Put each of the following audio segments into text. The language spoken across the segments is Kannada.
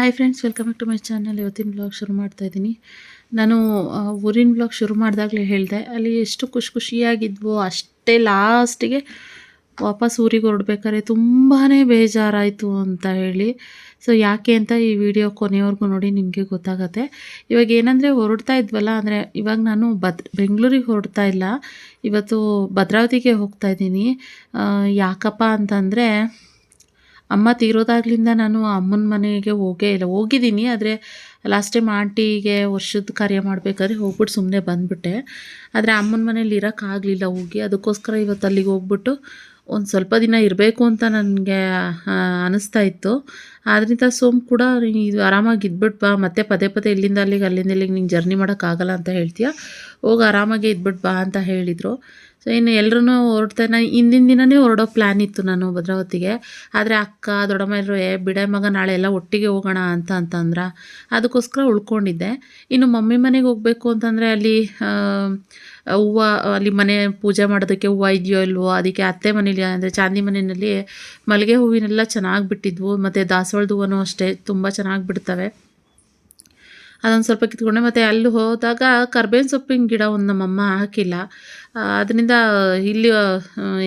Hi friends welcome back to my channel ಇವತ್ತಿನ ಬ್ಲಾಗ್ ಶುರು ಮಾಡ್ತಾ ಇದ್ದೀನಿ. ನಾನು ಊರಿನ ಬ್ಲಾಗ್ ಶುರು ಮಾಡಿದಾಗಲೇ ಹೇಳಿದೆ. ಅಲ್ಲಿ ಎಷ್ಟು ಖುಷಿ ಖುಷಿಯಾಗಿದ್ವೋ ಅಷ್ಟೇ ಲಾಸ್ಟಿಗೆ ವಾಪಸ್ ಊರಿಗೆ ಹೊರಡ್ಬೇಕಾದ್ರೆ ತುಂಬಾ ಬೇಜಾರಾಯಿತು ಅಂತ ಹೇಳಿ. ಸೊ ಯಾಕೆ ಅಂತ ಈ ವಿಡಿಯೋ ಕೊನೆಯವರೆಗೂ ನೋಡಿ ನಿಮಗೆ ಗೊತ್ತಾಗತ್ತೆ. ಇವಾಗ ಏನಂದರೆ ಹೊರಡ್ತಾ ಇದ್ವಲ್ಲ, ಅಂದರೆ ಇವಾಗ ನಾನು ಬದ್ ಬೆಂಗಳೂರಿಗೆ ಹೊರಡ್ತಾ ಇಲ್ಲ. ಇವತ್ತು ಭದ್ರಾವತಿಗೆ ಹೋಗ್ತಾ ಇದ್ದೀನಿ. ಯಾಕಪ್ಪ ಅಂತಂದರೆ ಅಮ್ಮ ತೀರೋದಾಗ್ಲಿಂದ ನಾನು ಅಮ್ಮನ ಮನೆಗೆ ಹೋಗೇ ಇಲ್ಲ. ಹೋಗಿದ್ದೀನಿ, ಆದರೆ ಲಾಸ್ಟ್ ಟೈಮ್ ಆಂಟಿಗೆ ವರ್ಷದ ಕಾರ್ಯ ಮಾಡಬೇಕಾದ್ರೆ ಹೋಗ್ಬಿಟ್ಟು ಸುಮ್ಮನೆ ಬಂದುಬಿಟ್ಟೆ. ಆದರೆ ಅಮ್ಮನ ಮನೇಲಿ ಇರೋಕ್ಕಾಗಲಿಲ್ಲ ಹೋಗಿ. ಅದಕ್ಕೋಸ್ಕರ ಇವತ್ತು ಅಲ್ಲಿಗೆ ಹೋಗ್ಬಿಟ್ಟು ಒಂದು ಸ್ವಲ್ಪ ದಿನ ಇರಬೇಕು ಅಂತ ನನಗೆ ಅನ್ನಿಸ್ತಾ ಇತ್ತು. ಆದ್ದರಿಂದ ಸೋಮ್ ಕೂಡ ಇದು ಆರಾಮಾಗಿ ಇದ್ಬಿಟ್ಟು ಬಾ, ಮತ್ತೆ ಪದೇ ಪದೇ ಇಲ್ಲಿಂದ ಅಲ್ಲಿಗೆ ಅಲ್ಲಿಂದ ಇಲ್ಲಿಗೆ ನಿಂಗೆ ಜರ್ನಿ ಮಾಡೋಕ್ಕಾಗಲ್ಲ ಅಂತ ಹೇಳ್ತೀಯ. ಹೋಗಿ ಆರಾಮಾಗಿ ಇದ್ಬಿಟ್ಟು ಬಾ ಅಂತ ಹೇಳಿದರು. ಸೊ ಇನ್ನು ಎಲ್ಲರೂ ಹೊರಡ್ತಾ ಹಿಂದಿನ ದಿನವೇ ಹೊರಡೋ ಪ್ಲ್ಯಾನ್ ಇತ್ತು ನಾನು ಭದ್ರಾವತಿಗೆ. ಆದರೆ ಅಕ್ಕ ದೊಡ್ಡಮ್ಮ ಇರೋ ಏ, ಬಿಡೆ ಮಗ, ನಾಳೆ ಎಲ್ಲ ಒಟ್ಟಿಗೆ ಹೋಗೋಣ ಅಂತ ಅಂತಂದ್ರೆ ಅದಕ್ಕೋಸ್ಕರ ಉಳ್ಕೊಂಡಿದ್ದೆ. ಇನ್ನು ಮಮ್ಮಿ ಮನೆಗೆ ಹೋಗಬೇಕು ಅಂತಂದರೆ ಅಲ್ಲಿ ಹೂವು ಅಲ್ಲಿ ಮನೆ ಪೂಜೆ ಮಾಡೋದಕ್ಕೆ ಹೂವು ಇದೆಯೋ ಇಲ್ವೋ, ಅದಕ್ಕೆ ಅತ್ತೆ ಮನೇಲಿ, ಅಂದರೆ ಚಾಂದಿ ಮನೆಯಲ್ಲಿ ಮಲ್ಲಿಗೆ ಹೂವಿನೆಲ್ಲ ಚೆನ್ನಾಗಿ ಬಿಟ್ಟಿದ್ವು, ಮತ್ತು ದಾಸವಾಳದ ಹೂವನೂ ಅಷ್ಟೇ, ತುಂಬ ಚೆನ್ನಾಗಿ ಬಿಡ್ತವೆ. ಅದೊಂದು ಸ್ವಲ್ಪ ಕಿತ್ಕೊಂಡೆ, ಮತ್ತು ಅಲ್ಲಿ ಹೋದಾಗ ಕರ್ಬೇವಿನ ಸೊಪ್ಪಿನ ಗಿಡ ಒಂದು ನಮ್ಮಮ್ಮ ಹಾಕಿಲ್ಲ. ಅದರಿಂದ ಇಲ್ಲಿ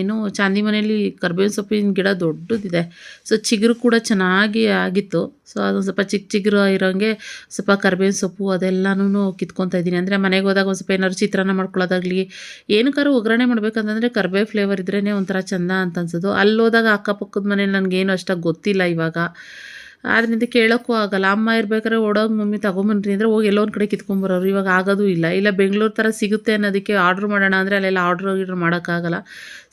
ಏನು, ಚಾಂದಿ ಮನೆಯಲ್ಲಿ ಕರ್ಬೇವಿನ ಸೊಪ್ಪಿನ ಗಿಡ ದೊಡ್ಡದಿದೆ. ಸೊ ಚಿಗುರು ಕೂಡ ಚೆನ್ನಾಗಿ ಆಗಿತ್ತು. ಸೊ ಅದೊಂದು ಸ್ವಲ್ಪ ಚಿಕ್ಕ ಚಿಗುರು ಇರೋಂಗೆ ಸ್ವಲ್ಪ ಕರ್ಬೇವಿನ ಸೊಪ್ಪು ಅದೆಲ್ಲನೂ ಕಿತ್ಕೊತಾ ಇದ್ದೀನಿ. ಅಂದರೆ ಮನೆಗೆ ಹೋದಾಗ ಒಂದು ಸ್ವಲ್ಪ ಏನಾದ್ರು ಚಿತ್ರಾನ್ನ ಮಾಡ್ಕೊಳ್ಳೋದಾಗಲಿ ಏನಕ್ಕಾರು ಒಗ್ಗರಣೆ ಮಾಡಬೇಕಂತಂದರೆ ಕರ್ಬೇವು ಫ್ಲೇವರ್ ಇದ್ರೇ ಒಂಥರ ಚಂದ ಅಂತ ಅನ್ಸೋದು. ಅಲ್ಲಿ ಹೋದಾಗ ಅಕ್ಕಪಕ್ಕದ ಮನೇಲಿ ನನಗೇನು ಅಷ್ಟಾಗಿ ಗೊತ್ತಿಲ್ಲ ಇವಾಗ. ಆದ್ದರಿಂದ ಕೇಳೋಕ್ಕೂ ಆಗಲ್ಲ. ಅಮ್ಮ ಇರ್ಬೇಕಾದ್ರೆ ಓಡೋಗಿ ಮಮ್ಮಿ ತಗೊಂಬನ್ರಿ ಅಂದರೆ ಹೋಗಿ ಎಲ್ಲೋ ಒಂದು ಕಡೆ ಕಿತ್ಕೊಂಬರೋರು ಇವಾಗ ಆಗೋದು ಇಲ್ಲ. ಇಲ್ಲ ಬೆಂಗಳೂರು ಥರ ಸಿಗುತ್ತೆ ಅನ್ನೋದಕ್ಕೆ ಆರ್ಡ್ರ್ ಮಾಡೋಣ ಅಂದರೆ ಅಲ್ಲೆಲ್ಲ ಆರ್ಡ್ರ್ ಗಿಡ್ರ್ ಮಾಡೋಕ್ಕಾಗಲ್ಲ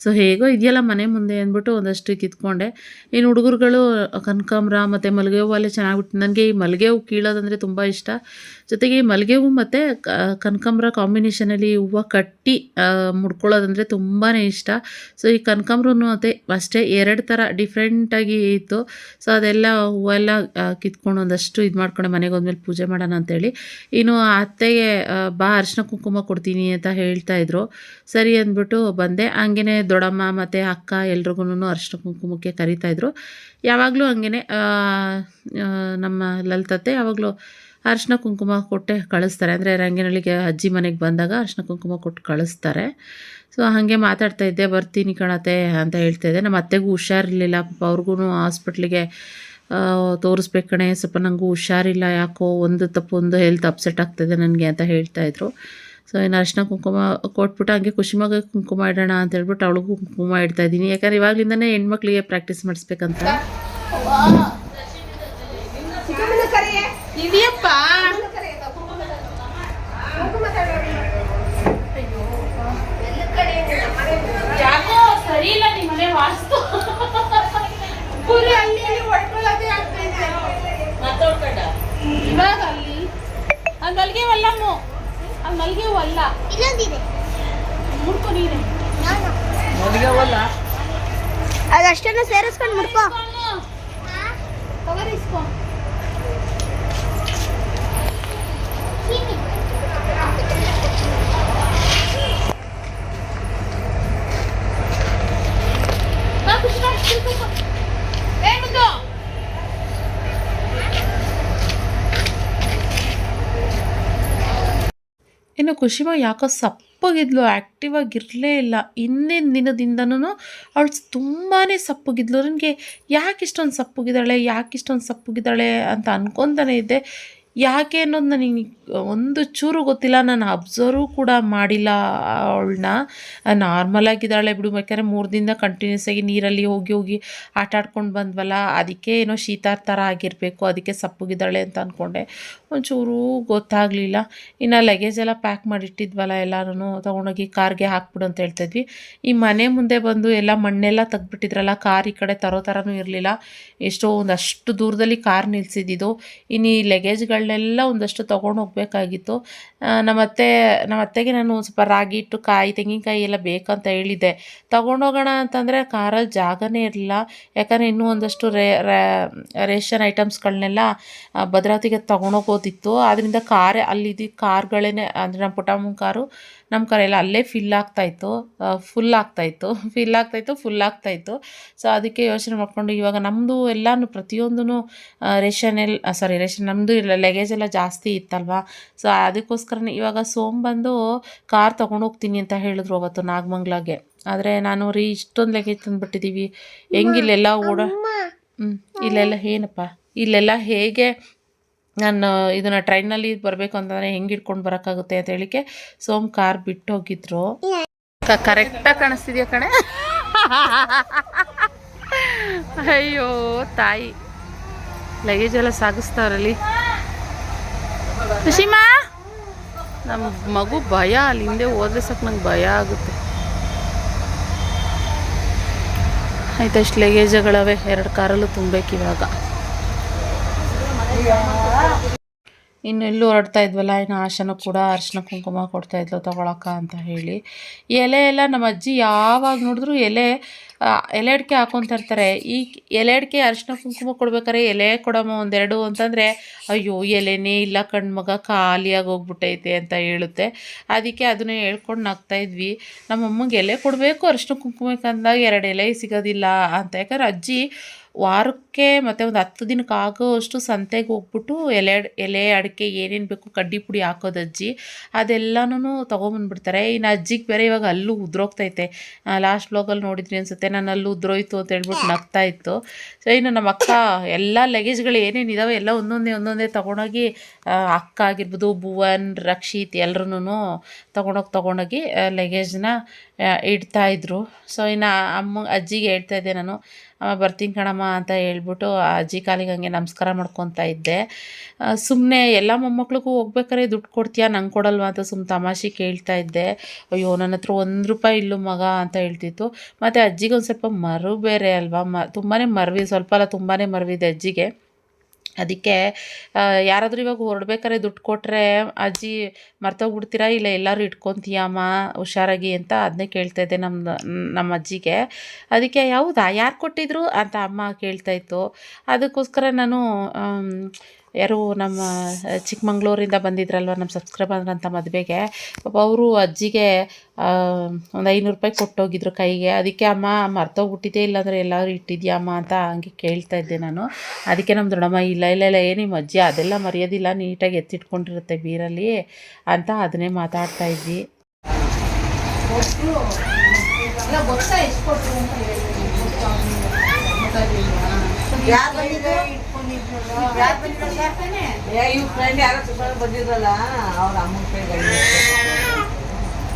ಸೊ ಹೇಗೋ ಇದೆಯಲ್ಲ ಮನೆ ಮುಂದೆ ಅಂದ್ಬಿಟ್ಟು ಒಂದಷ್ಟು ಕಿತ್ಕೊಂಡೆ. ಇನ್ನು ಹುಡುಗರುಗಳು ಕನಕಾಂಬ್ರ ಮತ್ತು ಮಲ್ಲಿಗೆ ಹೂವು ಅಲ್ಲೇ ಚೆನ್ನಾಗಿ ನನಗೆ ಈ ಮಲ್ಲಿಗೆ ಹೂವು ಕೀಳೋದಂದರೆ ತುಂಬ ಇಷ್ಟ. ಜೊತೆಗೆ ಮಲ್ಲಿಗೆ ಹೂವು ಮತ್ತು ಕನಕಾಂಬ್ರ ಕಾಂಬಿನೇಷನಲ್ಲಿ ಹೂವು ಕಟ್ಟಿ ಮುಡ್ಕೊಳ್ಳೋದಂದರೆ ತುಂಬಾ ಇಷ್ಟ. ಸೊ ಈ ಕನಕಾಂಬ್ರೂ ಅದೇ ಅಷ್ಟೇ ಎರಡು ಥರ ಡಿಫ್ರೆಂಟಾಗಿ ಇತ್ತು. ಸೊ ಅದೆಲ್ಲ ಹೂವೆಲ್ಲ ಕಿತ್ಕೊಂಡು ಒಂದಷ್ಟು ಇದು ಮಾಡ್ಕೊಂಡೆ ಮನೆಗೆ ಹೋದ್ಮೇಲೆ ಪೂಜೆ ಮಾಡೋಣ ಅಂತೇಳಿ. ಇನ್ನು ಅತ್ತೆಗೆ ಬಾ ಅರಿಶಿನ ಕುಂಕುಮ ಕೊಡ್ತೀನಿ ಅಂತ ಹೇಳ್ತಾ ಇದ್ರು. ಸರಿ ಅಂದ್ಬಿಟ್ಟು ಬಂದೆ. ಹಂಗೇ ದೊಡ್ಡಮ್ಮ ಮತ್ತು ಅಕ್ಕ ಎಲ್ರಿಗೂ ಅರ್ಶಿನ ಕುಂಕುಮಕ್ಕೆ ಕರಿತಾಯಿದ್ರು ಯಾವಾಗಲೂ ಆ, ನಮ್ಮ ಲಲಿತತ್ತೆ ಯಾವಾಗಲೂ ಅರಿಶಿನ ಕುಂಕುಮ ಕೊಟ್ಟೆ ಕಳಿಸ್ತಾರೆ. ಅಂದರೆ ರಂಗಿನಳ್ಳಿಗೆ ಅಜ್ಜಿ ಮನೆಗೆ ಬಂದಾಗ ಅರಿಶಿನ ಕುಂಕುಮ ಕೊಟ್ಟು ಕಳಿಸ್ತಾರೆ. ಸೊ ಹಾಗೆ ಮಾತಾಡ್ತಾ ಇದ್ದೆ, ಬರ್ತೀನಿ ಕಣತೆ ಅಂತ ಹೇಳ್ತಾ ಇದ್ದೆ. ನಮ್ಮ ಅತ್ತೆಗೂ ಹುಷಾರಿರಲಿಲ್ಲ. ಪಾಪ ಅವ್ರಿಗೂ ಹಾಸ್ಪಿಟ್ಲಿಗೆ ತೋರಿಸ್ಬೇಕು ಕಣೆ. ಸ್ವಲ್ಪ ನನಗೂ ಹುಷಾರಿಲ್ಲ, ಯಾಕೋ ಒಂದು ತಪ್ಪು, ಒಂದು ಹೆಲ್ತ್ ಅಪ್ಸೆಟ್ ಆಗ್ತದೆ ನನಗೆ ಅಂತ ಹೇಳ್ತಾ ಇದ್ರು. ಸೊ ಇನ್ನು ಅರಿಶಿನ ಕುಂಕುಮ ಕೊಟ್ಬಿಟ್ಟು ಹಂಗೆ ಖುಷಿ ಮಗ ಕುಂಕುಮ ಇಡೋಣ ಅಂತ ಹೇಳ್ಬಿಟ್ಟು ಅವಳಿಗೂ ಕುಂಕುಮ ಇಡ್ತಾ ಇದ್ದೀನಿ. ಯಾಕಂದ್ರೆ ಇವಾಗಲಿಂದನೇ ಹೆಣ್ಮಕ್ಳಿಗೆ ಪ್ರಾಕ್ಟೀಸ್ ಮಾಡಿಸ್ಬೇಕಂತ ಇದೆಯಪ್ಪ ಯಾಕೋ ಸರಿ ಇಲ್ಲ ನಿಮ್ಮ ಮನೆ ವಾಸ್ತು ಪುರಿ ಅಲ್ಲಿ ಇಲ್ಲಿ ಹೊಡ್ಕೊಳ್ಳೋದೇ ಆಗ್ತೈತೆ ಇವಾಗ ಅಲ್ಲಿ ಅಲ್ಲಿ ಮಲ್ಗೆ ಅಲ್ಲಮ್ಮ ಅಲ್ಲಿ ಮಲ್ಗೆ ಅಲ್ಲ ಇಲ್ಲೊಂದಿದೆ. ಮುಡ್ಕೊ ನೀನೆ. ಅದಷ್ಟನ್ನು ಸೇರಿಸ್ಕೊಂಡು ಮುಡ್ಕೋ. ತಗರಿಸ್ಕೊ ಇನ್ನು ಖುಷಿಮ ಯಾಕೋ ಸಪ್ಪಗಿದ್ಲು ಆ್ಯಕ್ಟಿವ್ ಆಗಿರಲೇ ಇಲ್ಲ. ಹಿಂದಿನ ದಿನದಿಂದನೂ ಅವಳು ತುಂಬಾ ಸಪ್ಪಗಿದ್ಲು. ನನಗೆ ಯಾಕೆ ಇಷ್ಟೊಂದು ಸಪ್ಪಗಿದ್ದಾಳೆ ಯಾಕೆ ಇಷ್ಟೊಂದು ಸಪ್ಪಗಿದ್ದಾಳೆ ಅಂತ ಅನ್ಕೊತಾನೆ ಇದ್ದೆ. ಯಾಕೆ ಅನ್ನೋದು ನನಗೆ ಒಂದು ಚೂರು ಗೊತ್ತಿಲ್ಲ. ನಾನು ಅಬ್ಸರ್ವ್ ಕೂಡ ಮಾಡಿಲ್ಲ ಅವಳನ್ನ ನಾರ್ಮಲ್ ಆಗಿದ್ದಾಳೆ ಬಿಡು ಬೇಕಾದ್ರೆ ಮೂರು ದಿನ ಕಂಟಿನ್ಯೂಸ್ ಆಗಿ ನೀರಲ್ಲಿ ಹೋಗಿ ಹೋಗಿ ಆಟ ಆಡ್ಕೊಂಡು ಬಂದ್ವಲ್ಲ, ಅದಕ್ಕೆ ಏನೋ ಶೀತಾರ್ ಥರ ಆಗಿರಬೇಕು, ಅದಕ್ಕೆ ಸಪ್ಪಗಿದ್ದಾಳೆ ಅಂತ ಅಂದ್ಕೊಂಡೆ ಒಂಚೂರು ಗೊತ್ತಾಗಲಿಲ್ಲ. ಇನ್ನು ಲಗೇಜ್ ಎಲ್ಲ ಪ್ಯಾಕ್ ಮಾಡಿಟ್ಟಿದ್ವಲ್ಲ ಎಲ್ಲರೂ ತೊಗೊಂಡೋಗಿ ಕಾರ್ಗೆ ಹಾಕ್ಬಿಡು ಅಂತ ಹೇಳ್ತಾಯಿದ್ವಿ ಈ ಮನೆ ಮುಂದೆ ಬಂದು ಎಲ್ಲ ಮಣ್ಣೆಲ್ಲ ತೆಗ್ದ್ಬಿಟ್ಟಿದ್ರಲ್ಲ ಕಾರ್ ಈ ಕಡೆ ತರೋ ಥರನೂ ಇರಲಿಲ್ಲ. ಎಷ್ಟೋ ಒಂದಷ್ಟು ದೂರದಲ್ಲಿ ಕಾರ್ ನಿಲ್ಸಿದ್ದಿದ್ದು ಇನ್ನು ಈ ಲಗೇಜ್ಗಳನ್ನೆಲ್ಲ ಒಂದಷ್ಟು ತೊಗೊಂಡು ಹೋಗಬೇಕಾಗಿತ್ತು. ನಮ್ಮತ್ತೆ, ನಮ್ಮತ್ತೆಗೆ ನಾನು ಸ್ವಲ್ಪ ರಾಗಿ ಇಟ್ಟು ಕಾಯಿ, ತೆಂಗಿನಕಾಯಿ ಎಲ್ಲ ಬೇಕಂತ ಹೇಳಿದ್ದೆ. ತೊಗೊಂಡೋಗೋಣ ಅಂತಂದರೆ ಕಾರಲ್ಲಿ ಜಾಗನೇ ಇರಲಿಲ್ಲ. ಯಾಕಂದರೆ ಇನ್ನೂ ಒಂದಷ್ಟು ರೇ ರೇಷನ್ ಐಟಮ್ಸ್ಗಳನ್ನೆಲ್ಲ ಭದ್ರಾವತಿಗೆ ತೊಗೊಂಡೋಗೋದು ತುಂಬೋದಿತ್ತು ಅದರಿಂದ ಕಾರ್ ಅಲ್ಲಿದ್ದು ಕಾರ್ಗಳೇ ಅಂದರೆ ನಮ್ಮ ಪುಟ್ಟಮ್ಮನ ಕಾರು ನಮ್ಮ ಕಾರ್ ಎಲ್ಲ ಅಲ್ಲೇ ಫಿಲ್ ಆಗ್ತಾಯಿತ್ತು ಫುಲ್ ಆಗ್ತಾಯಿತ್ತು ಫಿಲ್ ಆಗ್ತಾಯಿತ್ತು ಫುಲ್ ಆಗ್ತಾಯಿತ್ತು ಸೊ ಅದಕ್ಕೆ ಯೋಚನೆ ಮಾಡಿಕೊಂಡು ಇವಾಗ ನಮ್ಮದು ಎಲ್ಲನೂ ಪ್ರತಿಯೊಂದೂ ರೇಷನ್ ಎಲ್ಲ ಸಾರಿ ರೇಷನ್ ನಮ್ಮದು ಇಲ್ಲ ಲಗೇಜ್ ಎಲ್ಲ ಜಾಸ್ತಿ ಇತ್ತಲ್ವಾ? ಸೊ ಅದಕ್ಕೋಸ್ಕರನೇ ಇವಾಗ ಸೋಮ್ ಬಂದು ಕಾರ್ ತೊಗೊಂಡು ಹೋಗ್ತೀನಿ ಅಂತ ಹೇಳಿದ್ರು ಅವತ್ತು ನಾಗಮಂಗ್ಲಾಗೆ. ಆದರೆ ನಾನು ರೀ ಇಷ್ಟೊಂದು ಲಗೇಜ್ ತಂದುಬಿಟ್ಟಿದ್ದೀವಿ ಹೆಂಗಿಲ್ಲೆಲ್ಲ ಓಡ ಹ್ಞೂ ಇಲ್ಲೆಲ್ಲ ಏನಪ್ಪ? ಇಲ್ಲೆಲ್ಲ ಹೇಗೆ ನಾನು ಇದನ್ನು ಟ್ರೈನಲ್ಲಿ ಬರಬೇಕು ಅಂತಂದರೆ ಹೆಂಗೆ ಇಟ್ಕೊಂಡು ಬರೋಕ್ಕಾಗುತ್ತೆ ಅಂತ ಹೇಳಿಕೆ ಸೋಮ್ ಕಾರ್ ಬಿಟ್ಟು ಹೋಗಿದ್ರು ಕರೆಕ್ಟಾಗಿ ಕಾಣಿಸ್ತಿದ್ಯಾ ಕಣೆ? ಅಯ್ಯೋ, ತಾಯಿ. ಲಗೇಜ್ ಎಲ್ಲ ಸಾಗಿಸ್ತಾವ್ರಲ್ಲಿ. ಖುಷಿಮಾ ನಮ್ಮ ಮಗು ಭಯ, ಅಲ್ಲಿ ಹಿಂದೆ ಹೋದ್ರೆ ಸಾಕು ನಂಗೆ ಭಯ ಆಗುತ್ತೆ. ಆಯ್ತಷ್ಟು ಲಗೇಜಗಳವೆ, ಎರಡು ಕಾರಲ್ಲೂ ತುಂಬಬೇಕು ಇವಾಗ ಇನ್ನು ಎಲ್ಲೂ ಹೊರಡ್ತಾ ಇದ್ವಲ್ಲ, ಇನ್ನು ಆಶನೂ ಕೂಡ ಅರ್ಶಿನ ಕುಂಕುಮ ಕೊಡ್ತಾ ಇದ್ಲು ತಗೊಳಕ ಅಂತ ಹೇಳಿ. ಎಲೆ ಎಲ್ಲ ನಮ್ಮ ಅಜ್ಜಿ ಯಾವಾಗ ನೋಡಿದ್ರು ಎಲೆ ಎಲೆ ಅಡಿಕೆ ಹಾಕೊಂತ ಇರ್ತಾರೆ. ಈ ಎಲೆ ಅಡಿಕೆ ಅರ್ಶಿನ ಕುಂಕುಮ ಕೊಡ್ಬೇಕಾರೆ ಎಲೆ ಕೊಡಮ್ಮ ಒಂದೆರಡು ಅಂತಂದರೆ, ಅಯ್ಯೋ, ಎಲೆನೇ ಇಲ್ಲ ಕಣ್ಮಗ ಖಾಲಿಯಾಗಿ ಹೋಗ್ಬಿಟ್ಟೈತೆ ಅಂತ ಹೇಳುತ್ತೆ. ಅದಕ್ಕೆ ಅದನ್ನೇ ಹೇಳ್ಕೊಂಡು ಇದ್ವಿ. ನಮ್ಮ ಅಮ್ಮಗೆ ಎಲೆ ಕೊಡಬೇಕು, ಅರ್ಶಿನ ಕುಂಕುಮಕ್ಕೆ ಅಂದಾಗ ಎರಡು ಎಲೆ ಸಿಗೋದಿಲ್ಲ ಅಂತ. ಯಾಕಂದ್ರೆ ಅಜ್ಜಿ ವಾರಕ್ಕೆ ಮತ್ತು ಒಂದು ಹತ್ತು ದಿನಕ್ಕೆ ಆಗೋವಷ್ಟು ಸಂತೆಗೆ ಹೋಗ್ಬಿಟ್ಟು ಎಲೆ ಎಲೆ ಅಡಿಕೆ ಏನೇನು ಬೇಕು ಕಡ್ಡಿ ಪುಡಿ ಹಾಕೋದು ಅಜ್ಜಿ ಅದೆಲ್ಲನೂ ತೊಗೊಂಬಂದ್ಬಿಡ್ತಾರೆ. ಇನ್ನು ಅಜ್ಜಿಗೆ ಬೇರೆ ಇವಾಗ ಅಲ್ಲೂ ಉದ್ರೋಗ್ತೈತೆ. ಲಾಸ್ಟ್ ಬ್ಲಾಗಲ್ಲಿ ನೋಡಿದ್ರಿ ಅನ್ಸುತ್ತೆ ನಾನು ಅಲ್ಲೂ ಉದ್ರೋಯ್ತು ಅಂತ ಹೇಳ್ಬಿಟ್ಟು ನಗ್ತಾ ಇತ್ತು. ಸೊ ಇನ್ನು ನಮ್ಮ ಅಕ್ಕ ಎಲ್ಲ ಲಗೇಜ್ಗಳು ಏನೇನು ಇದಾವೆ ಎಲ್ಲ ಒಂದೊಂದೇ ಒಂದೊಂದೇ ತೊಗೊಂಡೋಗಿ ಅಕ್ಕ ಆಗಿರ್ಬೋದು ಭುವನ್ ರಕ್ಷಿತ್ ಎಲ್ಲರೂ ತೊಗೊಂಡೋಗಿ ತೊಗೊಂಡೋಗಿ ಲಗೇಜ್ನ ಇಡ್ತಾಯಿದ್ರು ಸೊ ಇನ್ನು ಅಮ್ಮ ಅಜ್ಜಿಗೆ ಹೇಳ್ತಾ ಇದ್ದೆ ನಾನು ಬರ್ತೀನಿ ಕಣಮ್ಮ ಅಂತ ಹೇಳ್ಬಿಟ್ಟು ಆ ಅಜ್ಜಿ ಕಾಲಿಗೆ ಹಂಗೆ ನಮಸ್ಕಾರ ಮಾಡ್ಕೊತಾ ಇದ್ದೆ. ಸುಮ್ಮನೆ ಎಲ್ಲ ಮೊಮ್ಮಕ್ಳಿಗೂ ಹೋಗ್ಬೇಕಾರೆ ದುಡ್ಡು ಕೊಡ್ತೀಯಾ? ನಂಗೆ ಕೊಡಲ್ವಾ ಅಂತ ಸುಮ್ಮನೆ ತಮಾಷೆ ಕೇಳ್ತಾ ಇದ್ದೆ. ಅಯ್ಯೋ, ನನ್ನ ಹತ್ರ ಒಂದು ರೂಪಾಯಿ ಇಲ್ಲು ಮಗ ಅಂತ ಹೇಳ್ತಿತ್ತು. ಮತ್ತು ಅಜ್ಜಿಗೆ ಒಂದು ಸ್ವಲ್ಪ ಮರು ಬೇರೆ ಅಲ್ವಾ? ಮ ತುಂಬಾ ಮರವಿ, ಸ್ವಲ್ಪ ಅಲ್ಲ ತುಂಬಾ ಮರವಿದೆ ಅಜ್ಜಿಗೆ. ಅದಕ್ಕೆ ಯಾರಾದರೂ ಇವಾಗ ಹೊರಡ್ಬೇಕಾದ್ರೆ ದುಡ್ಡು ಕೊಟ್ಟರೆ ಅಜ್ಜಿ ಮರ್ತೋಗ್ಬಿಡ್ತೀರಾ ಇಲ್ಲ ಎಲ್ಲರೂ ಇಟ್ಕೊತೀಯಮ್ಮ? ಹುಷಾರಾಗಿ ಅಂತ ಅದನ್ನೇ ಕೇಳ್ತಾ ಇದ್ದೆ ನಮ್ಮ ನಮ್ಮ ಅಜ್ಜಿಗೆ. ಅದಕ್ಕೆ ಯಾವುದಾ ಯಾರು ಕೊಟ್ಟಿದ್ರು? ಅಂತ ಅಮ್ಮ ಕೇಳ್ತಾ ಇತ್ತು. ಅದಕ್ಕೋಸ್ಕರ ನಾನು ಯಾರು ನಮ್ಮ ಚಿಕ್ಕಮಂಗ್ಳೂರಿಂದ ಬಂದಿದ್ರಲ್ವ ನಮ್ಮ ಸಬ್ಸ್ಕ್ರೈಬರ್ ಅಂತ ಮದುವೆಗೆ. ಪಾಪ ಅವರು ಅಜ್ಜಿಗೆ ಒಂದು ಐನೂರು ರೂಪಾಯಿ ಕೊಟ್ಟೋಗಿದ್ರು ಕೈಗೆ. ಅದಕ್ಕೆ ಅಮ್ಮ ಮರ್ತೋಗ್ಬಿಟ್ಟಿದ್ದೆ ಇಲ್ಲಾಂದರೆ ಎಲ್ಲರೂ ಇಟ್ಟಿದ್ಯಾ ಅಮ್ಮ ಅಂತ ಹಂಗೆ ಕೇಳ್ತಾ ಇದ್ದೆ ನಾನು. ಅದಕ್ಕೆ ನಮ್ಮ ದೊಡ್ಡಮ್ಮ ಇಲ್ಲ ಇಲ್ಲ ಇಲ್ಲ ಏನು ನಿಮ್ಮ ಅಜ್ಜಿ ಅದೆಲ್ಲ ಮರೆಯೋದಿಲ್ಲ ನೀಟಾಗಿ ಎತ್ತಿಟ್ಕೊಂಡಿರುತ್ತೆ ಬೀರಲ್ಲಿ ಅಂತ ಅದನ್ನೇ ಮಾತಾಡ್ತಾ ಇದ್ವಿ. ಯಾರು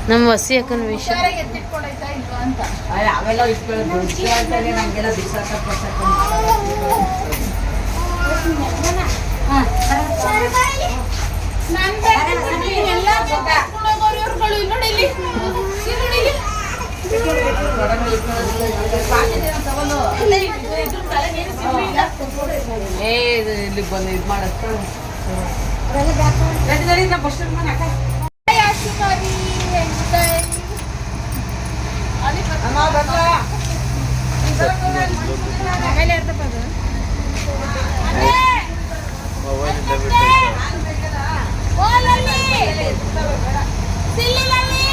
ನಮ್ಮ ವಸಿ ಅಕ್ಕನ ವಿಷಯ. ಅವೆಲ್ಲ ಇಟ್ಕೊಳ್ಳೋದು ಅಂತಾನೆ ನಮಗೆಲ್ಲ ಬಿಸಾಕ ಪಸಾಕ ಎಲ್ಲ ಕರ್ಕೊಂಡ್ ಹೋಗೋರು ಇವ್ರುಗಳು. ಇಲ್ಲಿ ನೋಡಿ ಇಲ್ಲಿ. ಇಲ್ಲಿ ನೋಡಿ ಇಲ್ಲಿ. ಏ ಇದು ಇಲ್ಲಿ ಬಂದು ಇದು ಮಾಡಕ್ಕ ನಡಿ ನಡಿ ನಾ ಫಸ್ಟ್ ಮನೆ ಅಕ್ಕ ಆಶೀರ್ವಾದಿ, ವೆಂಕಟೇಶ್. ಅಲ್ಲಿ ಕರ್ಕೊಂಡ್ ಅಮ್ಮ ಬರ್ಲ ಆಮೇಲೆ ಇರ್ತಪ್ಪ ಅದು. ಅದೇ. ಅದೇ. ಓ ಲಲ್ಲಿ. ಸಿಲ್ಲಿ ಲಲ್ಲಿ.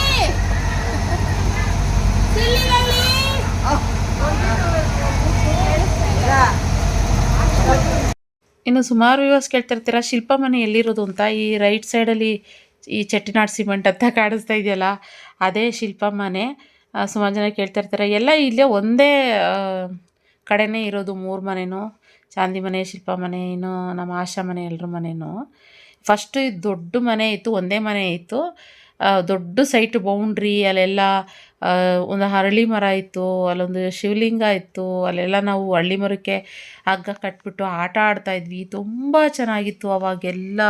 ಸಿಲ್ಲಿ ಲಲ್ಲಿ. ಇನ್ನು ಸುಮಾರು ವ್ಯೂವರ್ಸ್ ಕೇಳ್ತಿರ್ತೀರ, ಶಿಲ್ಪ ಮನೆ ಎಲ್ಲಿರೋದು ಅಂತ ಈ ರೈಟ್ ಸೈಡಲ್ಲಿ ಈ ಚೆಟ್ಟಿನಾಡ್ ಸಿಮೆಂಟ್ ಅಂತ ಕಾಣಿಸ್ತಾ ಇದೆಯಲ್ಲ, ಅದೇ ಶಿಲ್ಪ ಮನೆ. ಸುಮಾರು ಜನ ಕೇಳ್ತಾ ಇರ್ತಾರೆ ಎಲ್ಲ ಇಲ್ಲೇ ಒಂದೇ ಕಡೆಯೇ ಇರೋದು ಮೂರು ಮನೆಯೂ ಚಾಂದಿ ಮನೆ, ಶಿಲ್ಪ ಮನೆ, ಇನ್ನು ನಮ್ಮ ಆಶಾ ಮನೆ ಎಲ್ಲರ ಮನೆಯೂ ಫಸ್ಟು ಇದು ದೊಡ್ಡ ಮನೆ ಇತ್ತು, ಒಂದೇ ಮನೆ ಇತ್ತು. ದೊಡ್ಡ ಸೈಟ್ ಬೌಂಡ್ರಿ ಅಲ್ಲೆಲ್ಲ ಒಂದು ಹರಳಿ ಮರ ಇತ್ತು ಅಲ್ಲೊಂದು ಶಿವಲಿಂಗ ಇತ್ತು ಅಲ್ಲೆಲ್ಲ ನಾವು ಹಳ್ಳಿ ಮರಕ್ಕೆ ಹಗ್ಗ ಕಟ್ಬಿಟ್ಟು ಆಟ ಆಡ್ತಾ ಇದ್ವಿ. ತುಂಬ ಚೆನ್ನಾಗಿತ್ತು ಅವಾಗೆಲ್ಲ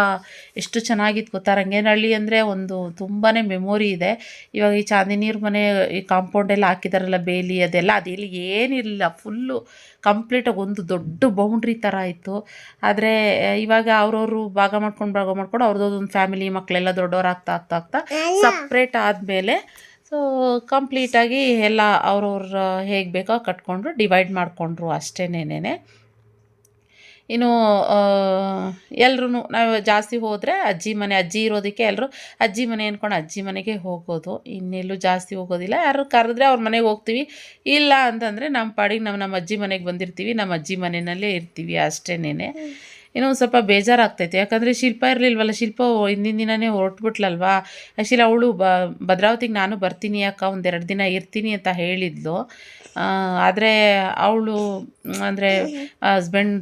ಎಷ್ಟು ಚೆನ್ನಾಗಿತ್ತು ಗೊತ್ತಾ? ರಂಗೇನಹಳ್ಳಿ ಅಂದರೆ ಒಂದು ತುಂಬಾ ಮೆಮೊರಿ ಇದೆ. ಇವಾಗ ಈ ಚಾಂದಿನೀರು ಮನೆ ಈ ಕಾಂಪೌಂಡ್ ಎಲ್ಲ ಹಾಕಿದಾರಲ್ಲ ಬೇಲಿ ಅದೆಲ್ಲ ಅದೆಲ್ಲ ಏನಿಲ್ಲ ಫುಲ್ಲು ಕಂಪ್ಲೀಟಾಗಿ ಒಂದು ದೊಡ್ಡ ಬೌಂಡ್ರಿ ಥರ ಇತ್ತು. ಆದರೆ ಇವಾಗ ಅವ್ರವರು ಭಾಗ ಮಾಡ್ಕೊಂಡು ಭಾಗ ಮಾಡ್ಕೊಂಡು ಅವ್ರದ್ದು ಒಂದು ಫ್ಯಾಮಿಲಿ ಮಕ್ಕಳೆಲ್ಲ ದೊಡ್ಡವರಾಗ್ತಾ ಆಗ್ತಾ ಆಗ್ತಾ ಆಗ್ತಾ ಸಪ್ರೇಟ್ ಆದಮೇಲೆ ಸೊ ಕಂಪ್ಲೀಟಾಗಿ ಎಲ್ಲ ಅವ್ರವ್ರ ಹೇಗೆ ಬೇಕೋ ಕಟ್ಕೊಂಡ್ರು ಡಿವೈಡ್ ಮಾಡಿಕೊಂಡ್ರು ಅಷ್ಟೇನೇನೆ ಇನ್ನು ಎಲ್ಲರೂ ನಾವು ಜಾಸ್ತಿ ಹೋದರೆ ಅಜ್ಜಿ ಮನೆ, ಅಜ್ಜಿ ಇರೋದಕ್ಕೆ ಎಲ್ಲರೂ ಅಜ್ಜಿ ಮನೆ ಅಂದ್ಕೊಂಡು ಅಜ್ಜಿ ಮನೆಗೆ ಹೋಗೋದು. ಇನ್ನೆಲ್ಲೂ ಜಾಸ್ತಿ ಹೋಗೋದಿಲ್ಲ. ಯಾರು ಕರೆದ್ರೆ ಅವ್ರ ಮನೆಗೆ ಹೋಗ್ತೀವಿ. ಇಲ್ಲ ಅಂತಂದರೆ ನಮ್ಮ ಪಾಡಿಗೆ ನಾವು ನಮ್ಮ ಅಜ್ಜಿ ಮನೆಗೆ ಬಂದಿರ್ತೀವಿ. ನಮ್ಮ ಅಜ್ಜಿ ಮನೆಯಲ್ಲೇ ಇರ್ತೀವಿ ಅಷ್ಟೇನೆ ಏನೋ ಒಂದು ಸ್ವಲ್ಪ ಬೇಜಾರಾಗ್ತೈತೆ. ಯಾಕಂದರೆ ಶಿಲ್ಪ ಇರಲಿಲ್ವಲ್ಲ, ಶಿಲ್ಪ ಹಿಂದಿನ ದಿನವೇ ಹೊರಟ್ಬಿಟ್ಲಲ್ವಾ? ಆ್ಯಕ್ಚುಲಿ ಅವಳು ಭದ್ರಾವತಿಗೆ ನಾನು ಬರ್ತೀನಿ ಅಕ್ಕ, ಒಂದೆರಡು ದಿನ ಇರ್ತೀನಿ ಅಂತ ಹೇಳಿದ್ಲು. ಆದರೆ ಅವಳು, ಅಂದರೆ ಹಸ್ಬೆಂಡ್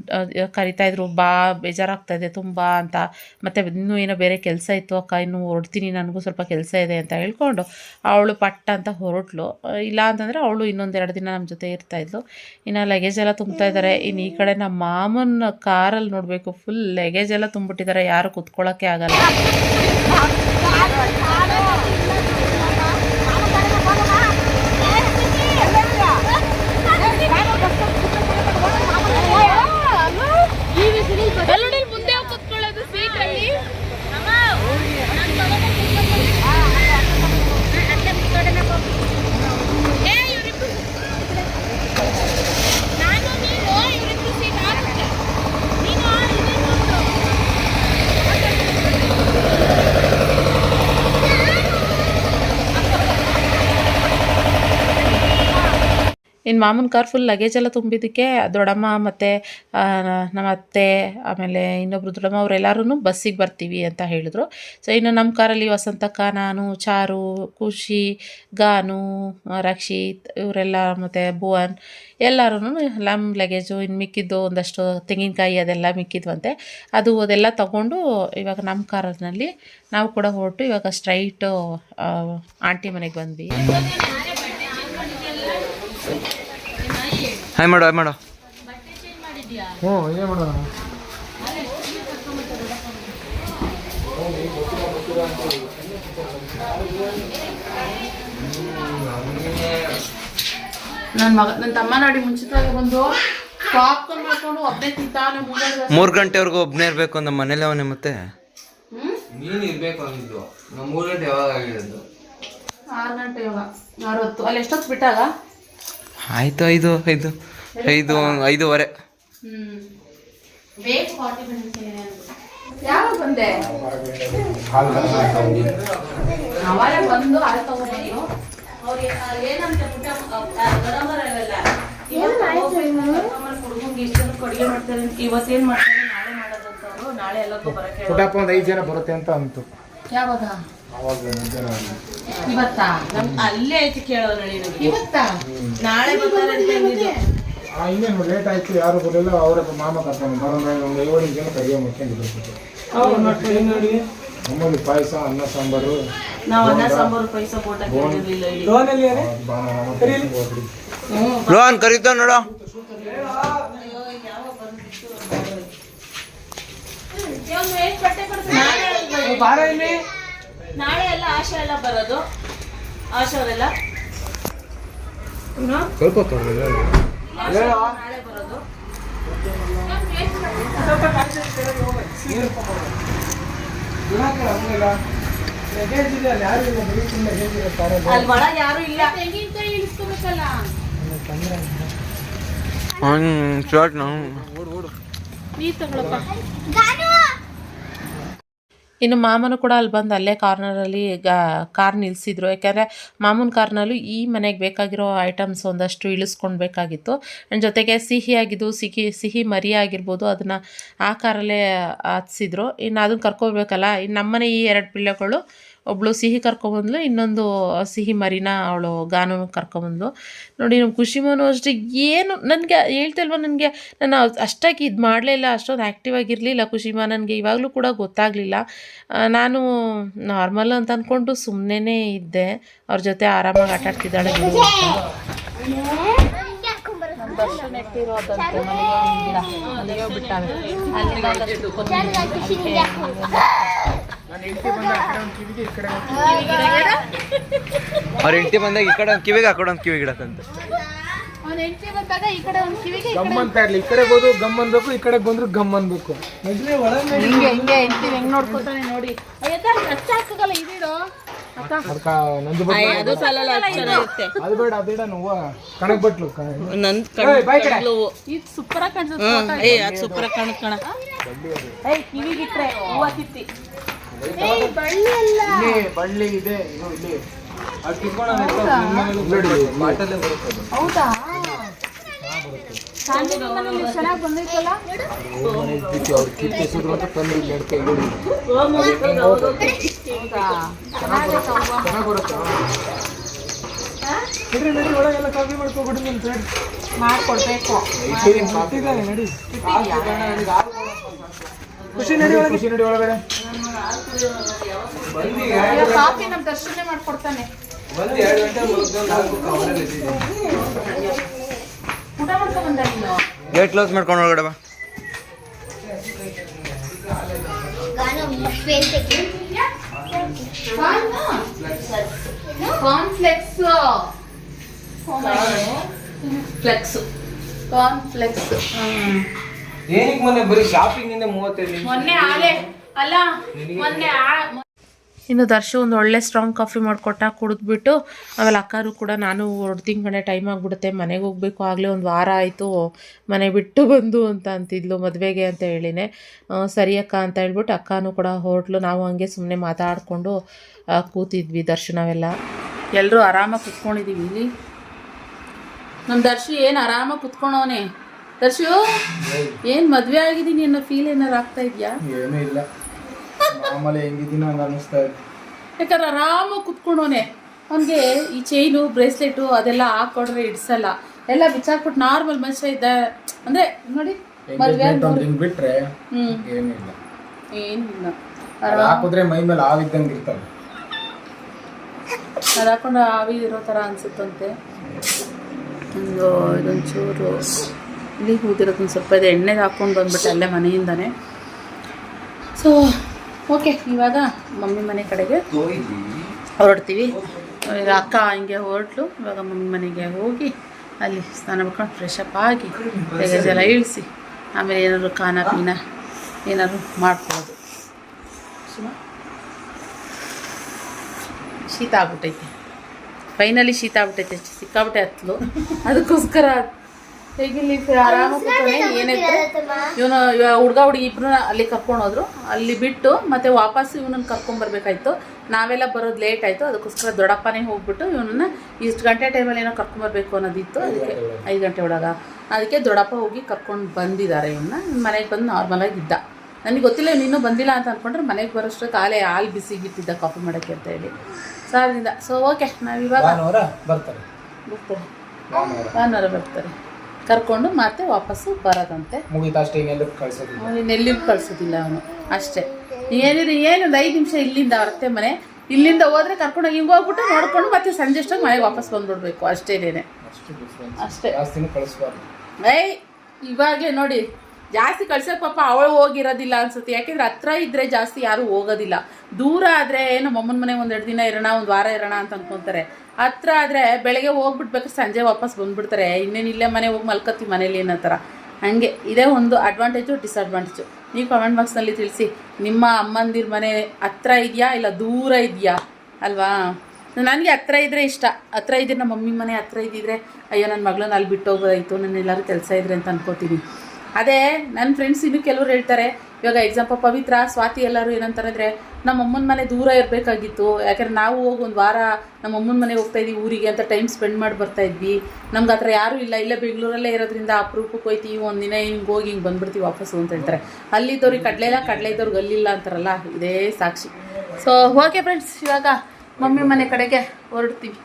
ಕರಿತಾಯಿದ್ರು ಬಾ ಬೇಜಾರಾಗ್ತಾಯಿದೆ ತುಂಬ ಅಂತ. ಮತ್ತು ಇನ್ನೂ ಏನೋ ಬೇರೆ ಕೆಲಸ ಇತ್ತು, ಅಕ್ಕ, ಇನ್ನೂ ಹೊರಡ್ತೀನಿ, ನನಗೂ ಸ್ವಲ್ಪ ಕೆಲಸ ಇದೆ ಅಂತ ಹೇಳ್ಕೊಂಡು ಅವಳು ಪಟ್ಟ ಅಂತ ಹೊರಟ್ಲು. ಇಲ್ಲ ಅಂತಂದರೆ ಅವಳು ಇನ್ನೊಂದೆರಡು ದಿನ ನಮ್ಮ ಜೊತೆ ಇರ್ತಾಯಿದ್ಲು ಇನ್ನು ಲಗೇಜ್ ಎಲ್ಲ ತುಂಬ್ತಾ ಇದ್ದಾರೆ ಇನ್ನು ಈ ಕಡೆ ನಮ್ಮ ಮಾಮನ ಕಾರಲ್ಲಿ ನೋಡಬೇಕು ಫುಲ್ ಲಗೇಜ್ ಎಲ್ಲ ತುಂಬಿಟ್ಟಿದ್ದಾರೆ ಯಾರು ಕುತ್ಕೊಳ್ಳೋಕ್ಕೆ ಆಗಲ್ಲ ಎಲ್ಲರಲ್ಲಿ ಮುಂದೆ ಹೋಗ್ ಕುತ್ಕೊಳ್ಳೋದು ಸೀಟಲ್ಲಿ ಏ, ಇವ್ರಿಬ್ರು- ನಾನು ನೀನು ಇವ್ರಿಬ್ರು ಸೀಟ್ ಆಗುತ್ತೆ ನೀನು ಇದೇ ನೋಡು. ಇನ್ನು ಮಾಮನ ಕಾರ್ ಫುಲ್ ಲಗೇಜ್ ಎಲ್ಲ ತುಂಬಿದ್ದಕ್ಕೆ ದೊಡ್ಡಮ್ಮ ಮತ್ತು ನಮ್ಮ ಅತ್ತೆ, ಆಮೇಲೆ ಇನ್ನೊಬ್ರು ದೊಡ್ಡಮ್ಮ ಅವರೆಲ್ಲರೂ ಬಸ್ಸಿಗೆ ಬರ್ತೀವಿ ಅಂತ ಹೇಳಿದ್ರು. ಸೊ ಇನ್ನು ನಮ್ಮ ಕಾರಲ್ಲಿ ವಸಂತಕ್ಕ ನಾನು ಚಾರು, ಖುಷಿ, ಗಾನು ರಕ್ಷಿತ್ ಇವರೆಲ್ಲ ಮತ್ತು ಭುವನ್ ಎಲ್ಲರೂ ನಮ್ಮ ಲಗೇಜು ಇನ್ನು ಮಿಕ್ಕಿದ್ದು ಒಂದಷ್ಟು ತೆಂಗಿನಕಾಯಿ ಅದೆಲ್ಲ ಮಿಕ್ಕಿದ್ವಂತೆ. ಅದು ಅದೆಲ್ಲ ತಗೊಂಡು ಇವಾಗ ನಮ್ಮ ಕಾರಲ್ಲಿ ನಾವು ಕೂಡ ಹೊರಟು ಇವಾಗ ಸ್ಟ್ರೈಟು ಆಂಟಿ ಮನೆಗೆ ಬಂದ್ವಿ. ಹಾಯ್ ಮಾಡು ಹಾಯ್ ಮಾಡು. ಹ್ಞೂ ಇದೇ ಮಾಡೋಣ? ನನ್ನ ಮಗ ನನ್ನ ತಮ್ಮ ನೋಡಿ ಮುಂಚಿತವಾಗಿ ಬಂದು ಪಾಪ್ಕಾರ್ನ್ ಮಾಡ್ಕೊಂಡು ಒಬ್ಬನೇ ತಿಂತಾನೆ ಮೂರು ಮೂರು ಗಂಟೆವರೆಗೂ ಒಬ್ಬನೇ ಇರಬೇಕು ನಮ್ಮ ಮನೇಲಿ ಅವನೇ ಮತ್ತೆ? ನೀನು ಇರ್ಬೇಕು ಅಂದಿದ್ದು. ನಮ್ಮ ಮೂರು ಗಂಟೆ ಯಾವಾಗ ಆಗಿರೋದು? ಆರು ಗಂಟೆ ಯಾವಾಗ? ಆರು ಹೊತ್ತು ಅಲ್ಲಿ ಎಷ್ಟೊತ್ತು ಬಿಟ್ಟಾಗ? ಆಯ್ತು ಐದು ಐದು ಐದು ಐದೂವರೆ. ಇವತ್ತೇನ್ ಮಾಡ್ತಾರೆ ಇವತ್ತೇನು ಮಾಡ್ತಾರೆ ನಾಳೆ ಮಾಡೋದಂತ ನಾಳೆ ಎಲ್ಲಕ್ಕೂ ಬರಕ್ಕೆ ಪುಟಪ್ಪ ಒಂದು ಐದು ಜನ ಬರುತ್ತೆ ಅಂತ ಅಂತು. ಯಾವಾಗ? ಇವತ್ತಾ? ನಮ್ ಅಲ್ಲೇ ಐತಿ ಕೇಳೋ ನಳಿ ಇವತ್ತಾ? ನಾಳೆ ಬರ್ತಾರೆ ಅಂತ ಇನ್ನೇನು ಲೇಟ್ ಆಯ್ತು ಯಾರು ಬರಲಿಲ್ಲ ಅವರ ಮಾಮ ಕರ್ಕೊಂಡು ಬರೋಣ ಒಂದು ಏಳು ಜನ ಕರಿಯ ಮಾಡ್ಕೊಂಡಿದ್ರು ನಮ್ಮಲ್ಲಿ ಪಾಯಸ ಅನ್ನ ಸಾಂಬಾರು ನಾವ್ ಅನ್ನ ಸಾಂಬಾರು ಪೈಸಾ ಬೋಟ ಕೇಳಿರ್ಲಿಲ್ಲ ಇಲ್ಲಿ ರೋಹನ್ ಕರೀತಾವ ನೋಡು. ಕೊಡ್ತಾರೆ? ನಾಳೆ ಎಲ್ಲ ಆಶಾ ಎಲ್ಲ ಬರೋದು. ಆಶಾ ಅವರೆಲ್ಲ? ಸ್ವಲ್ಪ ನಾಳೆ ಬರೋದು. ಅಲ್ಲಿ ಒಳಗೆ ಯಾರು ಇಲ್ಲ. ತೆಂಗಿನಕಾಯಿ ಇಳಿಸ್ಕೋಬೇಕಲ್ಲ ಶರ್ಟ್ ನಾವು ನೀರು ತಗೊಳಪ್ಪ. ಇನ್ನು ಮಾಮನು ಕೂಡ ಅಲ್ಲಿ ಬಂದು ಅಲ್ಲೇ ಕಾರ್ನರಲ್ಲಿ ಕಾರ್ ನಿಲ್ಲಿಸಿದ್ರು ಯಾಕೆಂದರೆ ಮಾಮೂನ ಕಾರ್ನಲ್ಲೂ ಈ ಮನೆಗೆ ಬೇಕಾಗಿರೋ ಐಟಮ್ಸ್ ಒಂದಷ್ಟು ಇಳಿಸ್ಕೊಳ್ಬೇಕಾಗಿತ್ತು ಆ್ಯಂಡ್ ಜೊತೆಗೆ ಸಿಹಿ ಆಗಿದ್ದು, ಸಿಹಿ ಸಿಹಿ ಮರಿ ಆಗಿರ್ಬೋದು, ಅದನ್ನು ಆ ಕಾರಲ್ಲೇ ಹತ್ಸಿದ್ರು ಇನ್ನು ಅದನ್ನು ಕರ್ಕೊಬೇಕಲ್ಲ ಇನ್ನು ನಮ್ಮನೆ ಈ ಎರಡು ಪಿಳ್ಳೆಗಳು ಒಬ್ಬಳು ಸಿಹಿ ಕರ್ಕೊಬಂದ್ಲು ಇನ್ನೊಂದು ಸಿಹಿ ಮರಿನ ಅವಳು ಗಾನು ಕರ್ಕೊಬಂದ್ಲು. ನೋಡಿ ನಮ್ಮ ಖುಷಿಮೋನು ಅಷ್ಟೇ, ಏನು ನನಗೆ ಹೇಳ್ತಲ್ವ ನನಗೆ, ನಾನು ಅಷ್ಟಾಗಿ ಇದು ಮಾಡಲೇ ಇಲ್ಲ, ಅಷ್ಟೊಂದು ಆ್ಯಕ್ಟಿವ್ ಆಗಿರಲಿಲ್ಲ ಖುಷಿಮ ನನಗೆ ಇವಾಗಲೂ ಕೂಡ ಗೊತ್ತಾಗಲಿಲ್ಲ. ನಾನು ನಾರ್ಮಲ್ ಅಂತ ಅಂದ್ಕೊಂಡು ಸುಮ್ಮನೆ ಇದ್ದೆ, ಅವ್ರ ಜೊತೆ ಆರಾಮಾಗಿ ಆಟ ಆಡ್ತಿದ್ದಾಳೆ ಬಿಡು ಅವ್ರ ಹೆಂಡತಿ ಬಂದಾಗ ಈ ಕಡೆ ಒಂದು ಕಿವಿಗೆ ಆ ಕಡೆ ಒಂದು ಕಿವಿಗೆ ಇಡಕ್ಕಂತ. ಗಮ್ ಅಂತ ಇರ್ಲಿ. ಈ ಕಡೆ ಹೋದ್ರು ಗಮ್ ಅನ್ಬೇಕು ಈ ಕಡೆ ಬಂದ್ರು ಗಮ್ ಅನ್ಬೇಕು. ಹಿಂಗೆ ಹಿಂಗೆ ಹೆಂಡ್ತಿ ಹೆಂಗ್ ನೋಡ್ಕೊತಾನೆ ನೋಡಿ. ಅಯ್ಯದ ಹಚ್ಚ ಹಾಕಲ್ಲ ಇದಿಡು ಅದಕ್ಕ ನಂದು ಬಟ್ಲು ಅದು ಸಾಲಲ್ಲ ಚೆನ್ನಾಗಿರುತ್ತೆ. ಅದು ಬೇಡ ಕಣಕ್ ಬಟ್ಲು ಇದು ಸೂಪರ್ ಆಗಿ ಕಾಣಿಸುತ್ತೆ ಹ್ಮ್ ಏ ಅದು ಸೂಪರ್ ಆಗಿ ಕಾಣುತ್ತೆ ಕಣ. ಏಯ್ ಕಿವಿಗಿಟ್ರೆ ಹೂವು ಕಿತ್ತಿ ಬಳ್ಳಿ ಇದೆ ಇದು ಇಲ್ಲಿ. ಅದು ಕಿತ್ಕೊಂಡು ಹೌದಾ? ಚೆನ್ನಾಗಿ ಬಂದೈತಲ್ಲ? ಅವ್ರು ಕಿತ್ತಿಸಿದ್ರು ಅಂತ ತಂದು ಇಲ್ಲಿ ಎಡ್ಕೆ ಇಲ್ಲಿ ಚೆನ್ನಾಗಿ ಬರುತ್ತೆ ನಡಿ ನಡಿ ಒಳಗೆಲ್ಲ ಕಾಫಿ ಮಾಡ್ಕೊಬಿಡಿ ನಿಮ್ಮ ಫ್ರೆಂಡ್ ಮಾಡ್ಕೊಡ್ಬೇಕು. ನಡಿ. ಖುಷಿ ನಡಿ ಒಳಗೆ. ಖುಷಿ ನಡಿ ಒಳಗಡೆ. ಕಾಫಿ ನಮ್ಮ ದರ್ಶನ ಮಾಡ್ಕೊಡ್ತಾನೆ. ಊಟ ಮಾಡ್ಕೊಂಡ್ ಬಂದ ನೀನು? ಗೇಟ್ ಕ್ಲೋಸ್ ಮಾಡ್ಕೊಂಡು ಒಳಗಡೆ ಬಾ. ಕಾನ್ಫ್ಲೆಕ್ಸ್? Flakes cornflakes. ಏನಕ್ಕೆ ಮೊನ್ನೆ ಬರೀ ಶಾಪಿಂಗ್ ಇಂದ ಮೂವತ್ತೈದು ನಿಮಿಷ? ಮೊನ್ನೆ ಆಲೆ. ಅಲ್ಲ ಮೊನ್ನೆ ಆ- ಇನ್ನು ದರ್ಶು ಒಂದು ಒಳ್ಳೆ ಸ್ಟ್ರಾಂಗ್ ಕಾಫಿ ಮಾಡಿಕೊಟ್ಟ ಕುಡಿದ್ಬಿಟ್ಟು ಆಮೇಲೆ ಅಕ್ಕಾರು ಕೂಡ ನಾನು ಎರಡು ತಿಂಗಳೇ ಟೈಮ್ ಆಗಿಬಿಡುತ್ತೆ ಮನೆಗೆ ಹೋಗಬೇಕು ಆಗಲೇ ಒಂದು ವಾರ ಆಯಿತು ಮನೆ ಬಿಟ್ಟು ಬಂದು ಅಂತ ಅಂತಿದ್ಲು ಮದುವೆಗೆ ಅಂತ ಹೇಳಿನೇ. ಸರಿ ಅಕ್ಕ ಅಂತ ಹೇಳ್ಬಿಟ್ಟು ಅಕ್ಕನೂ ಕೂಡ ಹೋಟ್ಲು ನಾವು ಹಂಗೆ ಸುಮ್ಮನೆ ಮಾತಾಡಿಕೊಂಡು ಕೂತಿದ್ವಿ ದರ್ಶನವೆಲ್ಲ ಎಲ್ಲರೂ ಆರಾಮಾಗಿ ಕುತ್ಕೊಂಡಿದ್ದೀವಿ ಇಲ್ಲಿ. ನಮ್ಮ ದರ್ಶಿ ಏನು ಆರಾಮಾಗಿ ಕುತ್ಕೊಂಡವನೆ ದರ್ಶು ಏನು ಮದುವೆ ಆಗಿದ್ದೀನಿ ಅನ್ನೋ ಫೀಲ್ ಏನಾರು ಆಗ್ತಾ ಇದೆಯಾ? ಏನೂ ಇಲ್ಲ. ಮಾಮೂಲಿ ಹೆಂಗಿದ್ದೀನೋ ಹಂಗೆ ಅನ್ನಿಸ್ತಾ ಇದೆ. ಯಾಕಂದ್ರೆ ಆರಾಮಾಗಿ ಕುತ್ಕೊಂಡೋನೆ ಅವನಿಗೆ ಈ ಚೈನು ಬ್ರೇಸ್ಲೆಟು ಅದೆಲ್ಲ ಹಾಕೊಡ್ರೆ ಇಡ್ಸಲ್ಲ. ಎಲ್ಲ ಬಿಚ್ಚಾಕ್ಬಿಟ್ಟು ನಾರ್ಮಲ್ ಮನುಷ್ಯ ಇದ್ದ ಅಂದ್ರೆ ನೋಡಿ ಮದ್ವೆ ಎಂಗೇಜ್ಮೆಂಟ್ ಒಂದು ಹಿಂಗೆ ಬಿಟ್ರೆ ಹ್ಮ್. ಏನಿಲ್ಲ ಏನಿಲ್ಲ ಅದು ಹಾಕಿದ್ರೆ ಮೈ ಮೇಲೆ ಆವಿದ್ದಂಗೆ ಇರ್ತವೆ. ಅದು ಹಾಕೊಂಡು ಆವಿ ಇರೋ ಥರ ಅನ್ಸುತ್ತಂತೆ. ಒಂದು ಇದೊಂಚೂರು. ಇಲ್ಲಿ ಹೂದಿರೋದನ್ನ ಸ್ವಲ್ಪ ಇದೆ. ಎಣ್ಣೆಗೆ ಹಾಕ್ಕೊಂಡು ಬಂದ್ಬಿಟ್ಟೆ ಅಲ್ಲೇ ಮನೆಯಿಂದಾನೆ. ಸೊ ಓಕೆ ಇವಾಗ ಮಮ್ಮಿ ಮನೆ ಕಡೆಗೆ ಹೊರಡ್ತೀವಿ. ಅಕ್ಕ ಹಿಂಗೆ ಹೊರಟ್ಲು. ಇವಾಗ ಮಮ್ಮಿ ಮನೆಗೆ ಹೋಗಿ ಅಲ್ಲಿ ಸ್ನಾನ ಮಾಡ್ಕೊಂಡು ಫ್ರೆಶ್ ಅಪ್ ಆಗಿ ಲಗೇಜ್ ಎಲ್ಲ ಇಳಿಸಿ ಆಮೇಲೆ ಏನಾದ್ರು ಖಾನ ಪೀನ ಏನಾದ್ರು ಮಾಡ್ಕೊಳ್ಳೋದು. ಶೀತ ಆಗ್ಬಿಟ್ಟೈತೆ. ಫೈನಲಿ ಶೀತ ಆಗ್ಬಿಟ್ಟೈತೆ. ಸಿಕ್ಕಾಬಿಟ್ಟೆ ಹತ್ಲು. ಅದಕ್ಕೋಸ್ಕರ ಹೇಗಿಲ್ಲಿ ಆರಾಮಾಗಿ ಕೂತ್ಕೊಂಡೆ ಏನೈತೆ ಇವನು ಹುಡುಗ ಹುಡುಗಿ ಇಬ್ರು ಅಲ್ಲಿ ಕರ್ಕೊಂಡು ಹೋದ್ರು. ಅಲ್ಲಿ ಬಿಟ್ಟು ಮತ್ತೆ ವಾಪಸ್ ಇವನನ್ನ ಕರ್ಕೊಂಬರ್ಬೇಕಾಯ್ತು ನಾವೆಲ್ಲ ಬರೋದು ಲೇಟ್ ಆಯಿತು. ಅದಕ್ಕೋಸ್ಕರ ದೊಡ್ಡಪ್ಪನೇ ಹೋಗ್ಬಿಟ್ಟು ಇವನನ್ನ ಇಷ್ಟು ಗಂಟೆ ಟೈಮಲ್ಲಿ ಏನೋ ಕರ್ಕೊಂಬರ್ಬೇಕು ಅನ್ನೋದಿತ್ತು. ಅದಕ್ಕೆ ಐದು ಗಂಟೆ ಒಳಗ. ಅದಕ್ಕೆ ದೊಡ್ಡಪ್ಪ ಹೋಗಿ ಕರ್ಕೊಂಡು ಬಂದಿದ್ದಾರೆ ಇವನ್ನ. ಮನೆಗೆ ಬಂದು ನಾರ್ಮಲಾಗಿ ಇದ್ದ. ನನಗೆ ಗೊತ್ತಿಲ್ಲ ನೀನು ಇನ್ನೂ ಬಂದಿಲ್ಲ ಅಂತ ಅಂದ್ಕೊಂಡ್ರೆ ಮನೆಗೆ ಬರೋಷ್ಟು ಕಾಲೇ ಹಾಲು ಬಿಸಿಗಿಟ್ಟಿದ್ದ ಕಾಫಿ ಮಾಡೋಕ್ಕೆ ಅಂತ ಹೇಳಿ. ಸೊ ಓಕೆ ನಾವಿವಾಗ ಬರ್ತಾರೆ. ಬರ್ತಾರೆ. ಭಾನುವಾರ ಬರ್ತಾರೆ. ಕರ್ಕೊಂಡು ಮತ್ತೆ ವಾಪಸ್ಸು ಬರೋದಂತೆ. ಹಿಂಗೆಲ್ಲ ಕಳ್ಸೋದಿಲ್ಲ. ಅವನು ಅಷ್ಟೇ ಕಳ್ಸೋದಿಲ್ಲ ಅವನು. ಅಷ್ಟೇ. ಏನಿದೆ ಏನೊಂದು ಐದು ನಿಮಿಷ ಇಲ್ಲಿಂದ ಅವ್ರತ್ತೆ ಮನೆ. ಇಲ್ಲಿಂದ ಹೋದ್ರೆ ಕರ್ಕೊಂಡು ಹಿಂಗೆ ಹೋಗ್ಬಿಟ್ಟು ನೋಡ್ಕೊಂಡು ಮತ್ತೆ ಸಂಜೆ ಅಷ್ಟೊಂದು ಮನೆಗೆ ವಾಪಸ್ ಬಂದ್ಬಿಡ್ಬೇಕು. ಅಷ್ಟೇನೇನೆ ಅಷ್ಟು ಏಯ್ ಇವಾಗಲೇ ನೋಡಿ. ಜಾಸ್ತಿ ಕಳ್ಸೋಕೆ ಪಾಪ ಅವಳು ಹೋಗಿರೋದಿಲ್ಲ ಅನ್ಸುತ್ತೆ. ಯಾಕೆಂದ್ರೆ ಹತ್ರ ಇದ್ರೆ ಜಾಸ್ತಿ ಯಾರು ಹೋಗೋದಿಲ್ಲ. ದೂರ ಆದರೆ ಏನು ಅಮ್ಮನ ಮನೆ ಒಂದೆರಡು ದಿನ ಇರೋಣ, ಒಂದು ವಾರ ಇರೋಣ ಅಂತ ಅಂದ್ಕೊತಾರೆ ಹತ್ರ ಆದರೆ ಬೆಳಗ್ಗೆ ಹೋಗ್ಬಿಟ್ಬೇಕಾದ್ರೆ ಸಂಜೆ ವಾಪಸ್ ಬಂದ್ಬಿಡ್ತಾರೆ. ಇನ್ನೇನು ಇಲ್ಲೇ ಮನೆ ಹೋಗಿ ಮಲ್ಕೋತೀವಿ ಮನೇಲಿ ಏನೋ ಥರ ಹಾಗೆ ಇದೇ ಒಂದು ಅಡ್ವಾಂಟೇಜು ಡಿಸ್ಅಡ್ವಾಂಟೇಜು ನೀವು ಕಮೆಂಟ್ ಬಾಕ್ಸ್ನಲ್ಲಿ ತಿಳಿಸಿ, ನಿಮ್ಮ ಅಮ್ಮಂದಿರ ಮನೆ ಹತ್ರ ಇದೆಯಾ ಇಲ್ಲ ದೂರ ಇದೆಯಾ? ಅಲ್ವಾ? ನನಗೆ ಹತ್ರ ಇದ್ದರೆ ಇಷ್ಟ. ಹತ್ರ ಇದ್ರೆ ನಮ್ಮ ಮಮ್ಮಿ ಮನೆ ಹತ್ರ ಇದ್ದಿದ್ರೆ, ಅಯ್ಯೋ ನನ್ನ ಮಗಳನ್ನ ಅಲ್ಲಿ ಬಿಟ್ಟು ಹೋಗೋದಾಯ್ತು ನನ್ನ ಎಲ್ಲರೂ ಕೆಲಸ ಇದ್ರೆ ಅಂತ ಅನ್ಕೋತೀನಿ. ಅದೇ ನನ್ನ ಫ್ರೆಂಡ್ಸ್ ಇನ್ನು ಕೆಲವ್ರು ಹೇಳ್ತಾರೆ, ಇವಾಗ ಎಕ್ಸಾಂಪಲ್ ಪವಿತ್ರ, ಸ್ವಾತಿ ಎಲ್ಲರೂ ಏನಂತಾರಂದ್ರೆ ನಮ್ಮ ಅಮ್ಮನ ಮನೆ ದೂರ ಇರಬೇಕಾಗಿತ್ತು, ಯಾಕಂದ್ರೆ ನಾವು ಹೋಗಿ ಒಂದು ವಾರ ನಮ್ಮ ಅಮ್ಮನ ಮನೆಗೆ ಹೋಗ್ತಾ ಇದ್ವಿ, ಊರಿಗೆ ಅಂತ ಟೈಮ್ ಸ್ಪೆಂಡ್ ಮಾಡಿ ಬರ್ತಾ ಇದ್ವಿ. ನಮ್ಗೆ ಹತ್ರ ಯಾರೂ ಇಲ್ಲ, ಇಲ್ಲೇ ಬೆಂಗಳೂರಲ್ಲೇ ಇರೋದ್ರಿಂದ ಅಪರೂಪಕ್ಕೆ ಹೋಯ್ತೀವಿ ದಿನ ಹಿಂಗೆ ಹೋಗಿ ಹಿಂಗೆ ಬಂದ್ಬಿಡ್ತೀವಿ ವಾಪಸ್ಸು ಅಂತ ಹೇಳ್ತಾರೆ. ಅಲ್ಲಿದ್ದವ್ರಿಗೆ ಕಡಲೆ ಇಲ್ಲ ಕಡಲೆ ಇದ್ದವ್ರಿಗೆ ಅಲ್ಲಿಲ್ಲ ಅಂತಾರಲ್ಲ, ಇದೇ ಸಾಕ್ಷಿ. ಸೊ ಓಕೆ ಫ್ರೆಂಡ್ಸ್ ಇವಾಗ ಮಮ್ಮಿ ಮನೆ ಕಡೆಗೆ ಹೊರಡ್ತೀವಿ.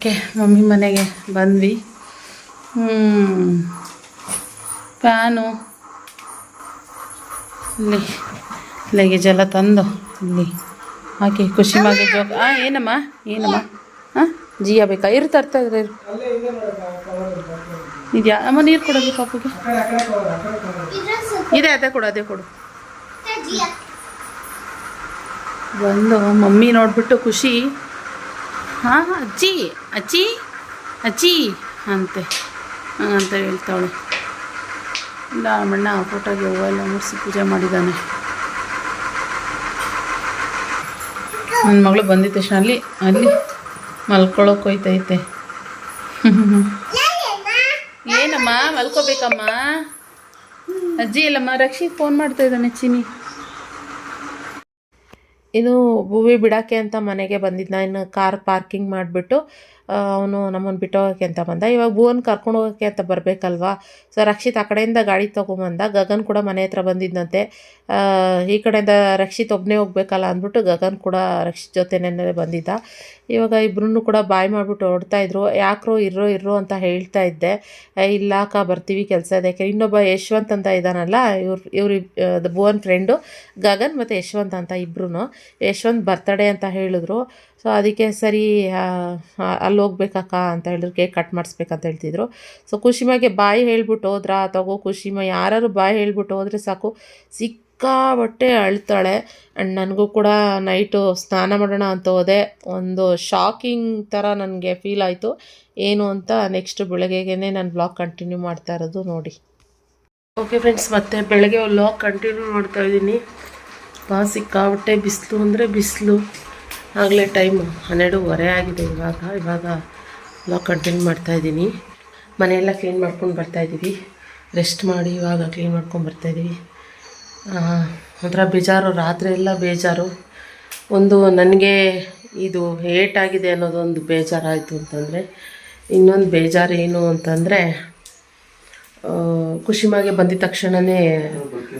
ಓಕೆ ಮಮ್ಮಿ ಮನೆಗೆ ಬಂದ್ವಿ. ಹ್ಞೂ ಫ್ಯಾನು. ಇಲ್ಲಿ ಲಗೇಜ್ ಎಲ್ಲ ತಂದು ಇಲ್ಲಿ ಹಾಕಿ ಖುಷಿ ಮಾಡಿ ಜೋಗ ಹಾಂ ಏನಮ್ಮ? ಏನಮ್ಮ? ಹಾಂ ಜಿಯಾ ಬೇಕಾ? ಇರು, ತರ್ತಾ ಇದ್ರೆ ಇರು. ಇದೆಯಾ ಅಮ್ಮ ನೀರು ಕೊಡೋದು ಪಾಪುಗೆ. ಇದೆ, ಅದೇ ಕೊಡು ಅದೇ ಕೊಡು. ಬಂದು ಮಮ್ಮಿ ನೋಡಿಬಿಟ್ಟು ಖುಷಿ. ಹಾಂ, ಅಜ್ಜಿ ಅಜ್ಜಿ ಅಜ್ಜಿ, ಅಂತೆ. ಅಂತ ಹೇಳ್ತಾವಳೆ. ಇಲ್ಲ ಅಮ್ಮಣ್ಣ ಫೋಟೋಗೆ ಹೂವೆಲ್ಲ ಮುಡಿಸಿ ಪೂಜೆ ಮಾಡಿದ್ದಾನೆ. ನನ್ನ ಮಗಳು ಬಂದಿದ್ದ ತಕ್ಷಣ ಅಲ್ಲಿ ಅಲ್ಲಿ ಮಲ್ಕೊಳ್ಳೋಕೆ ಹೋಯ್ತೈತೆ ಏನಮ್ಮ, ಮಲ್ಕೋಬೇಕಮ್ಮ? ಅಜ್ಜಿ ಇಲ್ಲಮ್ಮ, ರಕ್ಷಿ ಫೋನ್ ಮಾಡ್ತಾ ಇದ್ದಾನೆ ಚಿನಿ ಇನ್ನು ಭೂಮಿ ಬಿಡೋಕ್ಕೆ ಅಂತ ಮನೆಗೆ ಬಂದಿದ್ದ ಇನ್ನು ಕಾರ್ ಪಾರ್ಕಿಂಗ್ ಮಾಡಿಬಿಟ್ಟು ಅವನು ನಮ್ಮನ್ನು ಬಿಟ್ಟು ಹೋಗೋಕ್ಕೆ ಅಂತ ಬಂದ. ಇವಾಗ ಭುವನ್ ಕರ್ಕೊಂಡು ಹೋಗೋಕ್ಕೆ ಅಂತ ಬರಬೇಕಲ್ವಾ? ಸೊ ರಕ್ಷಿತ್ ಆ ಕಡೆಯಿಂದ ಗಾಡಿ ತೊಗೊಂಬಂದ ಗಗನ್ ಕೂಡ ಮನೆ ಹತ್ರ ಬಂದಿದ್ದಂತೆ ಈ ಕಡೆಯಿಂದ ರಕ್ಷಿತ್ ಒಬ್ಬನೇ ಹೋಗ್ಬೇಕಲ್ಲ ಅಂದ್ಬಿಟ್ಟು ಗಗನ್ ಕೂಡ ರಕ್ಷಿತ್ ಜೊತೆನೇ ಬಂದಿದ್ದ. ಇವಾಗ ಇಬ್ಬರೂ ಕೂಡ ಬಾಯ್ ಮಾಡಿಬಿಟ್ಟು ಹೊಡ್ತಾ ಇದ್ರು. ಯಾಕ್ರೋ ಇರೋ ಇರೋ ಅಂತ ಹೇಳ್ತಾ ಇದ್ದೆ. "ಏ, ಇಲ್ಲ ಅಕ್ಕ ಬರ್ತೀವಿ ಕೆಲಸ ಇದೆ. ಇನ್ನೊಬ್ಬ ಯಶವಂತ್ ಅಂತ ಇದ್ದಾನಲ್ಲ ಇವ್ರು ಇವ್ರು ಭುವನ್ ಫ್ರೆಂಡು ಗಗನ್ ಮತ್ತು ಯಶವಂತ್ ಅಂತ ಇಬ್ರು ಯಶವಂತ್ ಬರ್ತಡೇ ಅಂತ ಹೇಳಿದ್ರು. ಸೊ ಅದಕ್ಕೆ ಸರಿ ಅಲ್ಲಿ ಹೋಗ್ಬೇಕಕ್ಕ ಅಂತ ಹೇಳಿದ್ರು, ಕೇಕ್ ಕಟ್ ಮಾಡಿಸ್ಬೇಕಂತ ಹೇಳ್ತಿದ್ರು. ಸೊ ಖುಷಿಮಾಗೆ ಬಾಯಿ ಹೇಳ್ಬಿಟ್ಟು ಹೋದ್ರಾ? ತಗೋ ಖುಷಿಮ ಯಾರು ಬಾಯಿ ಹೇಳ್ಬಿಟ್ಟು ಹೋದರೆ ಸಾಕು. ಸಿಕ್ಕಾಬಟ್ಟೆ ಅಳ್ತಾಳೆ. ಆ್ಯಂಡ್ ನನಗೂ ಕೂಡ ನೈಟು ಸ್ನಾನ ಮಾಡೋಣ ಅಂತ ಹೋದೆ. ಒಂದು ಶಾಕಿಂಗ್ ಥರ ನನಗೆ ಫೀಲ್ ಆಯಿತು. ಏನು ಅಂತ ನೆಕ್ಸ್ಟ್ ಬೆಳಗ್ಗೆಗೆ ನಾನು ಬ್ಲಾಗ್ ಕಂಟಿನ್ಯೂ ಮಾಡ್ತಾ ಇರೋದು ನೋಡಿ. ಓಕೆ ಫ್ರೆಂಡ್ಸ್ ಮತ್ತೆ ಬೆಳಗ್ಗೆ ಬ್ಲಾಗ್ ಕಂಟಿನ್ಯೂ ಮಾಡ್ತಾ ಇದ್ದೀನಿ. ಸಿಕ್ಕಾಬಟ್ಟೆ ಬಿಸಿಲು ಅಂದರೆ ಬಿಸಿಲು. ಆಗಲೇ ಟೈಮು ಹನ್ನೆರಡೂವರೆ ಆಗಿದೆ ಇವಾಗ. ಇವಾಗ ವ್ಲಾಗ್ ಕಂಟಿನ್ಯೂ ಮಾಡ್ತಾಯಿದ್ದೀನಿ ಮನೆಯೆಲ್ಲ ಕ್ಲೀನ್ ಮಾಡ್ಕೊಂಡು ಬರ್ತಾಯಿದ್ದೀವಿ ರೆಸ್ಟ್ ಮಾಡಿ ಇವಾಗ ಕ್ಲೀನ್ ಮಾಡ್ಕೊಂಡು ಬರ್ತಾಯಿದ್ದೀವಿ ಒಂಥರ ಬೇಜಾರು, ರಾತ್ರಿ ಎಲ್ಲ ಬೇಜಾರು. ಒಂದು ನನಗೆ ಇದು ಏಟಾಗಿದೆ ಅನ್ನೋದೊಂದು ಬೇಜಾರಾಯಿತು ಅಂತಂದರೆ, ಇನ್ನೊಂದು ಬೇಜಾರು ಏನು ಅಂತಂದರೆ ಖುಷಿಮಾಗೆ ಬಂದಿದ ತಕ್ಷಣವೇ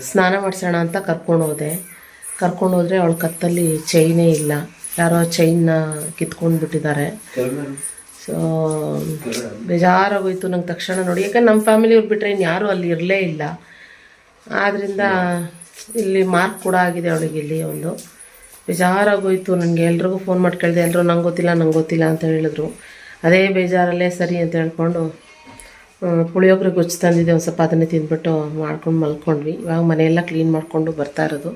ಸ್ನಾನ ಮಾಡಿಸೋಣ ಅಂತ ಕರ್ಕೊಂಡು ಹೋದೆ. ಕರ್ಕೊಂಡು ಹೋದರೆ ಅವಳ ಕತ್ತಲ್ಲಿ ಚೈನೇ ಇಲ್ಲ. ಯಾರೋ ಚೈನ್ನ ಕಿತ್ಕೊಂಡು ಬಿಟ್ಟಿದ್ದಾರೆ. ಸೊ ಬೇಜಾರಾಗೋಯ್ತು ನಂಗೆ ತಕ್ಷಣ ನೋಡಿ. ಯಾಕಂದ್ರೆ ನಮ್ಮ ಫ್ಯಾಮಿಲಿಯವ್ರು ಬಿಟ್ಟರೆ ಇನ್ನು ಯಾರೂ ಅಲ್ಲಿ ಇರಲೇ ಇಲ್ಲ. ಆದ್ದರಿಂದ ಇಲ್ಲಿ ಮಾರ್ಕ್ ಕೂಡ ಆಗಿದೆ ಅವಳಿಗೆ ಇಲ್ಲಿ ಒಂದು. ಬೇಜಾರಾಗೋಯ್ತು. ನನಗೆ ಎಲ್ರಿಗೂ ಫೋನ್ ಮಾಡಿ ಕೇಳಿದೆ. ಎಲ್ಲರೂ ನಂಗೆ ಗೊತ್ತಿಲ್ಲ ನಂಗೆ ಗೊತ್ತಿಲ್ಲ ಅಂತ ಹೇಳಿದ್ರು. ಅದೇ ಬೇಜಾರಲ್ಲೇ ಸರಿ ಅಂತ ಹೇಳ್ಕೊಂಡು ಪುಳಿಯೋಗರೆ ಗೊಜ್ಜು ತಂದಿದ್ದೆ. ಒಂದು ಸ್ವಲ್ಪ ಅದನ್ನೇ ತಿಂದ್ಬಿಟ್ಟು ಮಾಡ್ಕೊಂಡು ಮಲ್ಕೊಂಡ್ವಿ. ಇವಾಗ ಮನೆಯೆಲ್ಲ ಕ್ಲೀನ್ ಮಾಡಿಕೊಂಡು ಬರ್ತಾ ಇರೋದು.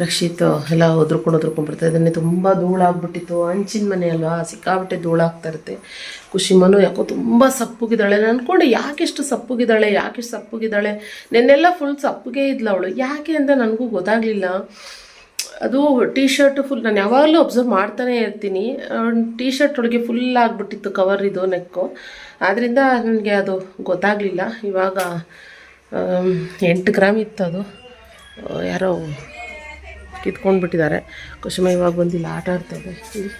ರಕ್ಷಿತ್ ಎಲ್ಲ ಹೊದ್ರುಕೊಂಡು ಒದ್ರುಕೊಂಡು ಬರ್ತಾ ಇದ್ದಾನೆ ತುಂಬ ಧೂಳಾಗ್ಬಿಟ್ಟಿತ್ತು ಹಂಚಿನ ಮನೆ ಅಲ್ವಾ? ಸಿಕ್ಕಾಬಿಟ್ಟೆ ಧೂಳಾಗ್ತಾ ಇರುತ್ತೆ. ಖುಷಿಮನು ಯಾಕೋ ತುಂಬ ಸಪ್ಪುಗಿದ್ದಾಳೆ. ನಾನು ಅಂದ್ಕೊಂಡೆ ಯಾಕೆಷ್ಟು ಸಪ್ಪುಗಿದ್ದಾಳೆ ಯಾಕೆಷ್ಟು ಸಪ್ಪುಗಿದ್ದಾಳೆ? ನೆನ್ನೆಲ್ಲ ಫುಲ್ ಸಪ್ಪಗೆ ಇದ್ಲ ಅವಳು. ಯಾಕೆ ಅಂತ ನನಗೂ ಗೊತ್ತಾಗಲಿಲ್ಲ. ಅದು ಟೀ ಶರ್ಟ್ ಫುಲ್ ನಾನು ಯಾವಾಗಲೂ ಅಬ್ಸರ್ವ್ ಮಾಡ್ತಾನೆ ಇರ್ತೀನಿ. ಟೀ ಶರ್ಟ್ ಒಳಗೆ ಫುಲ್ ಆಗಿಬಿಟ್ಟಿತ್ತು ಕವರ್ ಇದು ನೆಕ್ಕು ಆದ್ದರಿಂದ ನನಗೆ ಅದು ಗೊತ್ತಾಗಲಿಲ್ಲ. ಇವಾಗ ಎಂಟು ಗ್ರಾಮ್ ಇತ್ತು ಅದು. ಯಾರೋ ಕಿತ್ಕೊಂಡು ಬಿಟ್ಟಿದ್ದಾರೆ ಕುಸುಮ ಇವಾಗ ಬಂದಿಲ್ಲ, ಆಟ ಆಡ್ತಾಯಿದ್ದೆ ಇಲ್ಲಿ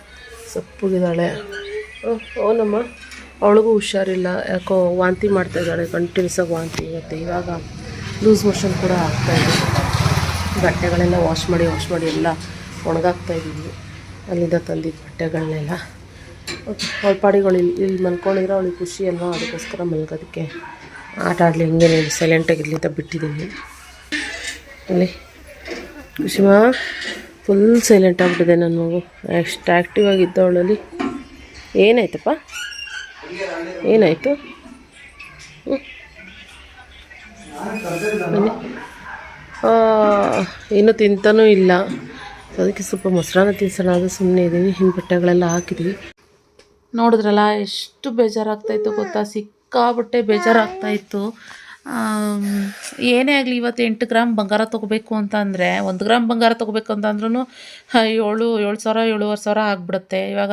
ಸಪ್ಪಗಿದ್ದಾಳೆ. ಓನಮ್ಮ ಅವಳಿಗೂ ಹುಷಾರಿಲ್ಲ. ಯಾಕೋ ವಾಂತಿ ಮಾಡ್ತಾ ಇದ್ದಾಳೆ ಕಂಟಿನ್ಯೂಸಾಗಿ ವಾಂತಿ ಇರುತ್ತೆ ಇವಾಗ ಲೂಸ್ ಮೋಷನ್ ಕೂಡ ಆಗ್ತಾಯಿದೆ. ಬಟ್ಟೆಗಳೆಲ್ಲ ವಾಶ್ ಮಾಡಿ ವಾಶ್ ಮಾಡಿ ಎಲ್ಲ ಒಣಗಾಕ್ತಾ ಇದ್ದೀವಿ ಅಲ್ಲಿಂದ ತಂದಿದ್ದ ಬಟ್ಟೆಗಳನ್ನೆಲ್ಲ ಅವಳ ಪಾಡಿಗಳು ಇಲ್ಲಿ ಇಲ್ಲಿ ಮಲ್ಕೊಂಡಿದ್ರೆ ಅವಳಿಗೆ ಖುಷಿ ಅಲ್ವಾ? ಅದಕ್ಕೋಸ್ಕರ ಮಲ್ಗೋದಕ್ಕೆ. ಆಟ ಆಡಲಿ ಹಿಂಗೆ ಸೈಲೆಂಟಾಗಿರಲಿ ಅಂತ ಬಿಟ್ಟಿದ್ದೀನಿ. ಅಲ್ಲಿ ಖುಷಿಮಾ ಫುಲ್ ಸೈಲೆಂಟ್ ಆಗಿಬಿಟ್ಟಿದೆ ನನ್ನ ಮಗು. ಎಷ್ಟು ಆ್ಯಕ್ಟಿವ್ ಆಗಿದ್ದ ಅವಳಲ್ಲಿ. ಏನಾಯ್ತಪ್ಪ? ಏನಾಯಿತು? ಇನ್ನೂ ತಿಂತಾನೂ ಇಲ್ಲ. ಅದಕ್ಕೆ ಸ್ವಲ್ಪ ಮೊಸರನ್ನ ತಿನ್ಸೋಣ. ಅದು ಸುಮ್ಮನೆ ಇದ್ದೀನಿ ಹಿಂಗೆ ಬಟ್ಟೆಗಳೆಲ್ಲ ಹಾಕಿದ್ವಿ. ನೋಡಿದ್ರಲ್ಲ, ಎಷ್ಟು ಬೇಜಾರಾಗ್ತಾಯಿತ್ತು ಗೊತ್ತಾ? ಸಿಕ್ಕಾಬಟ್ಟೆ ಬೇಜಾರಾಗ್ತಾಯಿತ್ತು ಏನೇ ಆಗಲಿ ಇವತ್ತು ಎಂಟು ಗ್ರಾಮ್ ಬಂಗಾರ ತೊಗೋಬೇಕು ಅಂತ ಅಂದರೆ ಒಂದು ಗ್ರಾಮ್ ಬಂಗಾರ ತೊಗೋಬೇಕು ಅಂತಂದ್ರೂ ಏಳು ಏಳು ಸಾವಿರ, ಏಳುವರೆ ಸಾವಿರ ಆಗಿಬಿಡುತ್ತೆ. ಇವಾಗ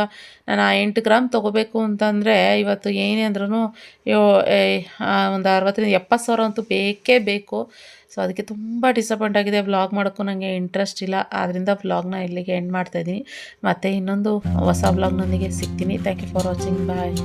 ನಾನು ಆ ಎಂಟು ಗ್ರಾಮ್ ತೊಗೋಬೇಕು ಅಂತಂದರೆ, ಇವತ್ತು ಏನೇ ಅಂದ್ರೂ ಒಂದು ಅರವತ್ತರಿಂದ ಎಪ್ಪತ್ತು ಸಾವಿರ ಅಂತೂ ಬೇಕೇ ಬೇಕು. ಸೊ ಅದಕ್ಕೆ ತುಂಬ ಡಿಸಪಾಯಿಂಟ್ ಆಗಿದೆ. ವ್ಲಾಗ್ ಮಾಡೋಕ್ಕೂ ನನಗೆ ಇಂಟ್ರೆಸ್ಟ್ ಇಲ್ಲ. ಆದ್ದರಿಂದ ವ್ಲಾಗ್ನ ಇಲ್ಲಿಗೆ ಎಂಡ್ ಮಾಡ್ತಾಯಿದ್ದೀನಿ ಮತ್ತು ಇನ್ನೊಂದು ಹೊಸ ವ್ಲಾಗ್ನೊಂದಿಗೆ ಸಿಗ್ತೀನಿ. Thank you for watching bye